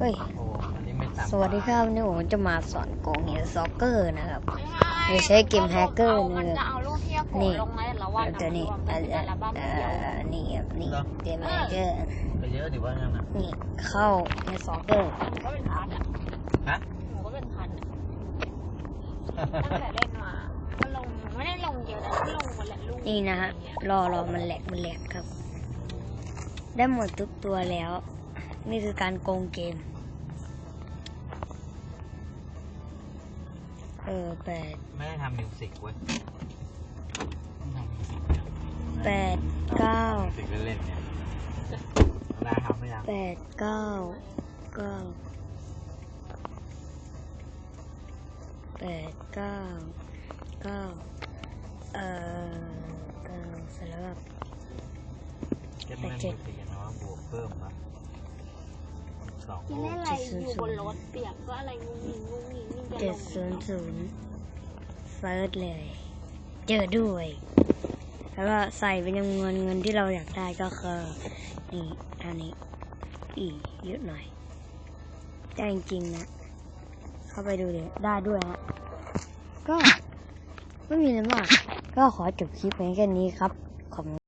เฮ้ยโอ้อันนี้ไม่ตามสวัสดีครับวันนี่ผมจะมาสอนโกงเฮซ็อกเกอร์นะครับโดยใช้เกมแฮกเกอร์มันนะครับจะเอารูปที่โผล่นี่ลงในแต่ละวันตัวนี้รวมอักันนเป็นอัลบั้มเอ่เดียวอนี่ครับนี่เกมแฮกเกอร์ไปเยอะดิว่างั้นนะนี่เข้าเฮซ็อกเกอร์มันก็เป็นพันอะฮะหนูก็เป็นพันอะตั้งแต่เล่นมาก็ลงไม่ได้ลงเยอะนะก็ลงวันละลูกนี่นะฮะรอรอมันแหลกมันแหลกครับ ได้หมดทุกตัวแล้ว นี่คือการโกงเกม เออแปดไม่ได้ทำมิวสิกเว้ยต้องทำมิวสิกแปดเก้ามิวสิกเล่นๆเนี่ยเวลาทำไม่ยังแปดเก้าเก้าแปดเก้าเก้าเอ่อเก้าเสร็จแล้วแบบเก็บเล่นมิวสิกกันเนาะบวกเพิ่มมา สองกินลูได้กอะไรอยู่บนรถเปียกก็อะไรงุ้งงิ้งงุ้งงิ้งนี่จะเจ็ลดงศูนย์ศูนย์เซิร์ชเลย เจอด้วย แล้วก็ใส่เป็นจำนวนเงินที่เราอยากได้ก็คือนี่อันนี้ อีเยอะหน่อยได้จริงๆนะ เข้าไปดูเลยได้ด้วยฮะก็ ไม่มีอะไรมาก ก็ขอจบคลิปไว้แค่นี้ครับขอบคุณ